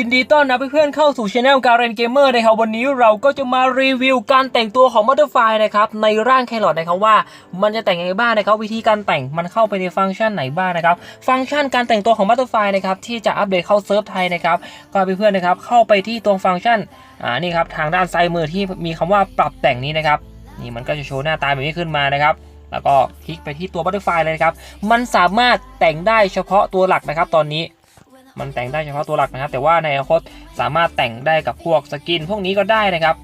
ยินดีต้อนรับเพื่อนๆเข้าสู่ช anel การเรนเกมเมอร์นะครับวันนี้เราก็จะมารีวิวการแต่งตัวของบัตเตอร์ไฟนะครับในร่างแครอทนะครับว่ามันจะแต่งยังไงบ้างนะครับวิธีการแต่งมันเข้าไปในฟังก์ชันไหนบ้างนะครับฟังก์ชันการแต่งตัวของบัตเตอร์ไฟนะครับที่จะอัปเดตเข้าเซิร์ฟไทยนะครับก็เพื่อนๆนะครับเข้าไปที่ตรงฟังก์ชันอ่านี่ครับทางด้านซ้ายมือที่มีคำว่าปรับแต่งนี้นะครับนี่มันก็จะโชว์หน้าตาแบบนี้ขึ้นมานะครับแล้วก็คลิกไปที่ตัวบัตเตอร์ไฟเลยนะครับมันสามารถแต่งได้เฉพาะตัวหลักนะครับตอนนี้ มันแต่งได้เฉพาะตัวหลักนะครับ แต่ว่าในอนาคตสามารถแต่งได้กับพวกสกินพวกนี้ก็ได้นะครับ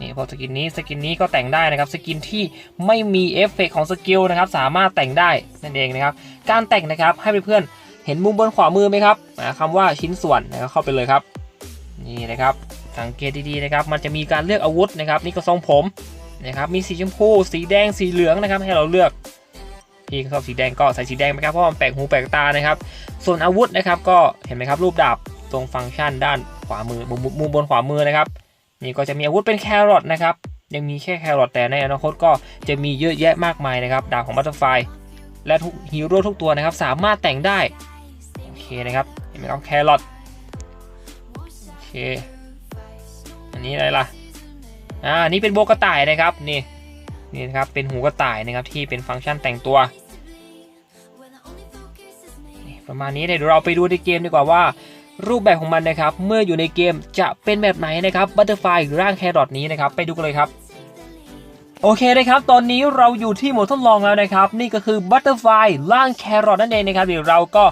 นี่พวกสกินนี้สกินนี้ก็แต่งได้นะครับสกินที่ไม่มีเอฟเฟกต์ของสกิลนะครับสามารถแต่งได้นั่นเองนะครับการแต่งนะครับให้เพื่อนเห็นมุมบนขวามือไหมครับอ่าคำว่าชิ้นส่วนนะครับเข้าไปเลยครับนี่นะครับสังเกตดีๆนะครับมันจะมีการเลือกอาวุธนะครับนี่ก็ทรงผมนะครับมีสีชมพู สีแดงสีเหลืองนะครับให้เราเลือก พี่ชอบสีแดงก็ใส่สีแดงไปครับเพราะมันแปลกหูแปลกตานะครับ ส่วนอาวุธนะครับก็เห็นไหมครับรูปดาบตรงฟังก์ชันด้านขวามือมุมมุมบนขวามือนะครับนี่ก็จะมีอาวุธเป็นแครอทนะครับยังมีแค่แครอทแต่ในอนาคตก็จะมีเยอะแยะมากมายนะครับดาบของบัตเตอร์ไฟและทุกฮีโร่ทุกตัวนะครับ สามารถแต่งได้โอเคนะครับเห็นไหมครับแครอทโอเคอันนี้อะไรล่ะอ่านี่เป็นโบกระต่ายนะครับนี่นี่นะครับเป็นหูกระต่ายนะครับที่เป็นฟังก์ชันแต่งตัว ประมาณนี้เดี๋ยวเราไปดูในเกมดีกว่าว่า รูปแบบของมันนะครับ เมื่ออยู่ในเกมจะเป็นแบบไหนนะครับบัตเตอร์ไฟร่างแครอทนี้นะครับ ไปดูกันเลยครับโอเคนะครับ ตอนนี้เราอยู่ที่โหมดทดลองแล้วนะครับ นี่ก็คือบัตเตอร์ไฟร่างแครอทนั่นเองนะครับ เดี๋ยวเราก็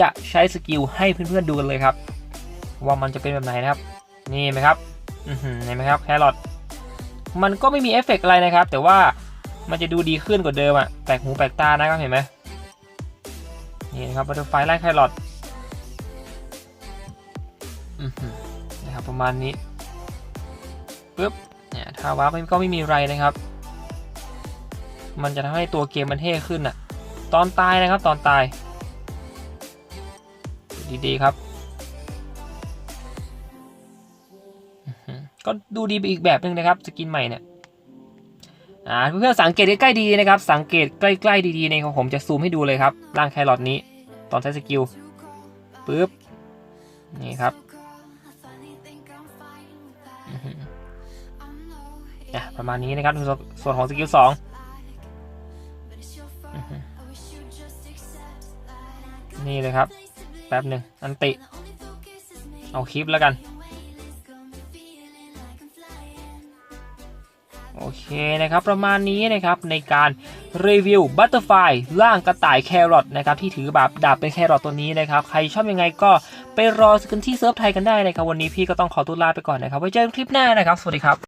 จะใช้สกิลให้เพื่อนๆดูกันเลยครับ ว่ามันจะเป็นแบบไหนนะครับ นี่ไหมครับเห็นไหมครับแครอทมันก็ไม่มีเอฟเฟกต์อะไรนะครับ แต่ว่ามันจะดูดีขึ้นกว่าเดิมอะแปลกหูแปลกตานะครับเห็นไหม นี่นะครับบัตเตอร์ไฟไล่ไคลอดอือหือนะครับประมาณนี้ปึ๊บเนี่ยถ้าวาร์ปก็ไม่มีไรนะครับ มันจะทำให้ตัวเกมมันเท่ขึ้นอะตอนตายนะครับตอนตาย ดีๆครับก็ดูดีไปอีกแบบหนึ่งนะครับ สกินใหม่เนี่ย อ่าเพื่อนๆสังเกตใกล้ๆดีนะครับ สังเกตใกล้ๆดีๆในของผมจะซูมให้ดูเลยครับร่างแครอทนี้ ตอนใช้สกิลปึ๊บนี่ครับอะประมาณนี้นะครับส่วนส่วนของสกิลสองนี่เลยครับ แป๊บหนึ่งอันติ เอาคลิปแล้วกัน โอเคนะครับประมาณนี้นะครับในการรีวิวบัตเตอร์ไฟล่างกระต่ายแครอทนะครับที่ถือแบบดาบเป็นแครอทตัวนี้นะครับใครชอบยังไงก็ไปรอกันที่เซิร์ฟไทยกันได้นะครับวันนี้พี่ก็ต้องขอตัวลาไปก่อนนะครับไว้เจอกันคลิปหน้านะครับ สวัสดีครับ